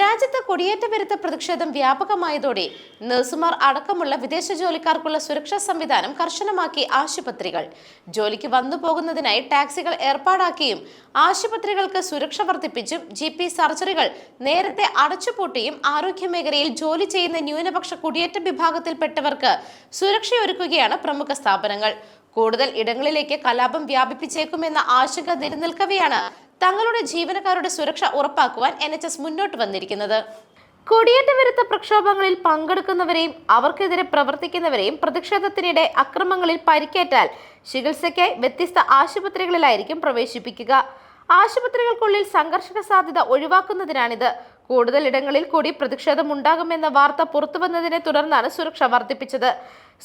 രാജ്യത്ത് കുടിയേറ്റ വിരുദ്ധ പ്രതിഷേധം വ്യാപകമായതോടെ നഴ്സുമാർ അടക്കമുള്ള വിദേശ ജോലിക്കാർക്കുള്ള സുരക്ഷാ സംവിധാനം കർശനമാക്കി ആശുപത്രികൾ. ജോലിക്ക് വന്നു പോകുന്നതിനായി ടാക്സികൾ ഏർപ്പാടാക്കിയും ആശുപത്രികൾക്ക് സുരക്ഷ വർദ്ധിപ്പിച്ചും ജി പി സർജറികൾ നേരത്തെ അടച്ചുപൂട്ടിയും ആരോഗ്യമേഖലയിൽ ജോലി ചെയ്യുന്ന ന്യൂനപക്ഷ കുടിയേറ്റ വിഭാഗത്തിൽപ്പെട്ടവർക്ക് സുരക്ഷയൊരുക്കുകയാണ് പ്രമുഖ സ്ഥാപനങ്ങൾ. കൂടുതൽ ഇടങ്ങളിലേക്ക് കലാപം വ്യാപിപ്പിച്ചേക്കുമെന്ന ആശങ്ക നിലനിൽക്കവെയാണ് തങ്ങളുടെ ജീവനക്കാരുടെ സുരക്ഷ ഉറപ്പാക്കുവാൻ എൻ മുന്നോട്ട് വന്നിരിക്കുന്നത്. കൊടിയേറ്റ വിരുദ്ധ പ്രക്ഷോഭങ്ങളിൽ പങ്കെടുക്കുന്നവരെയും അവർക്കെതിരെ പ്രവർത്തിക്കുന്നവരെയും പ്രതിഷേധത്തിനിടെ അക്രമങ്ങളിൽ പരിക്കേറ്റാൽ ചികിത്സയ്ക്കായി വ്യത്യസ്ത ആശുപത്രികളിലായിരിക്കും പ്രവേശിപ്പിക്കുക. ആശുപത്രികൾക്കുള്ളിൽ സംഘർഷ സാധ്യത ഒഴിവാക്കുന്നതിനാണിത്. കൂടുതൽ ഇടങ്ങളിൽ കൂടി പ്രതിഷേധം ഉണ്ടാകുമെന്ന വാർത്ത പുറത്തുവന്നതിനെ തുടർന്നാണ് സുരക്ഷ വർദ്ധിപ്പിച്ചത്.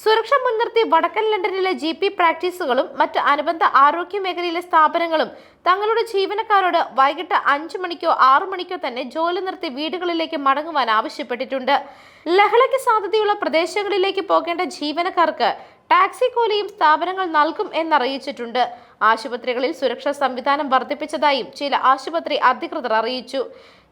സുരക്ഷ മുൻനിർത്തി വടക്കൻ ലണ്ടനിലെ ജി പി പ്രാക്ടീസുകളും മറ്റ് അനുബന്ധ ആരോഗ്യ മേഖലയിലെ സ്ഥാപനങ്ങളും തങ്ങളുടെ ജീവനക്കാരോട് വൈകിട്ട് അഞ്ചു മണിക്കോ ആറു മണിക്കോ തന്നെ ജോലി നിർത്തി വീടുകളിലേക്ക് മടങ്ങുവാൻ ആവശ്യപ്പെട്ടിട്ടുണ്ട്. ലഹളയ്ക്ക് സാധ്യതയുള്ള പ്രദേശങ്ങളിലേക്ക് പോകേണ്ട ജീവനക്കാർക്ക് ടാക്സി കൂലിയും സ്ഥാപനങ്ങൾ നൽകും എന്നറിയിച്ചിട്ടുണ്ട്. ആശുപത്രികളിൽ സുരക്ഷാ സംവിധാനം വർദ്ധിപ്പിച്ചതായും ചില ആശുപത്രി അധികൃതർ അറിയിച്ചു.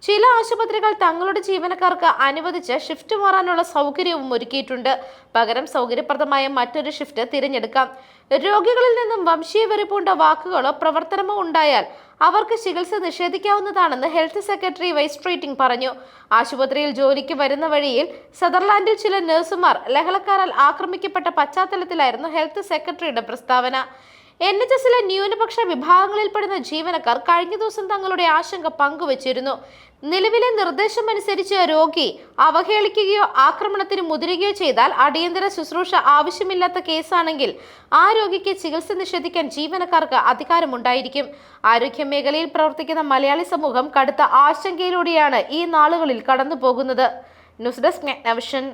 ചില ആശുപത്രികൾ തങ്ങളുടെ ജീവനക്കാർക്ക് അനുവദിച്ച് ഷിഫ്റ്റ് മാറാനുള്ള സൗകര്യവും ഒരുക്കിയിട്ടുണ്ട്. പകരം സൗകര്യപ്രദമായ മറ്റൊരു ഷിഫ്റ്റ് തിരഞ്ഞെടുക്കാം. രോഗികളിൽ നിന്നും വംശീയ വെറിപ്പൂണ്ട വാക്കുകളോ പ്രവർത്തനമോ ഉണ്ടായാൽ അവർക്ക് ചികിത്സ നിഷേധിക്കാവുന്നതാണെന്ന് ഹെൽത്ത് സെക്രട്ടറി വൈസ് ട്രീറ്റിംഗ് പറഞ്ഞു. ആശുപത്രിയിൽ ജോലിക്ക് വരുന്ന വഴിയിൽ സദർലാൻഡിൽ ചില നഴ്സുമാർ ലഹളക്കാരാൽ ആക്രമിക്കപ്പെട്ട പശ്ചാത്തലത്തിലായിരുന്നു ഹെൽത്ത് സെക്രട്ടറിയുടെ പ്രസ്താവന. എൻ എച്ച് എസിലെ ന്യൂനപക്ഷ വിഭാഗങ്ങളിൽപ്പെടുന്ന ജീവനക്കാർ കഴിഞ്ഞ ദിവസം തങ്ങളുടെ ആശങ്ക പങ്കുവച്ചിരുന്നു. നിലവിലെ നിർദ്ദേശമനുസരിച്ച് രോഗി അവഹേളിക്കുകയോ ആക്രമണത്തിന് മുതിരുകയോ ചെയ്താൽ അടിയന്തര ശുശ്രൂഷ ആവശ്യമില്ലാത്ത കേസാണെങ്കിൽ ആ രോഗിക്ക് ചികിത്സ നിഷേധിക്കാൻ ജീവനക്കാർക്ക് അധികാരമുണ്ടായിരിക്കും. ആരോഗ്യ മേഖലയിൽ പ്രവർത്തിക്കുന്ന മലയാളി സമൂഹം കടുത്ത ആശങ്കയിലൂടെയാണ് ഈ നാളുകളിൽ കടന്നു പോകുന്നത് ന്യൂസ് ഡെസ്ക് മെഗ്നവിഷൻ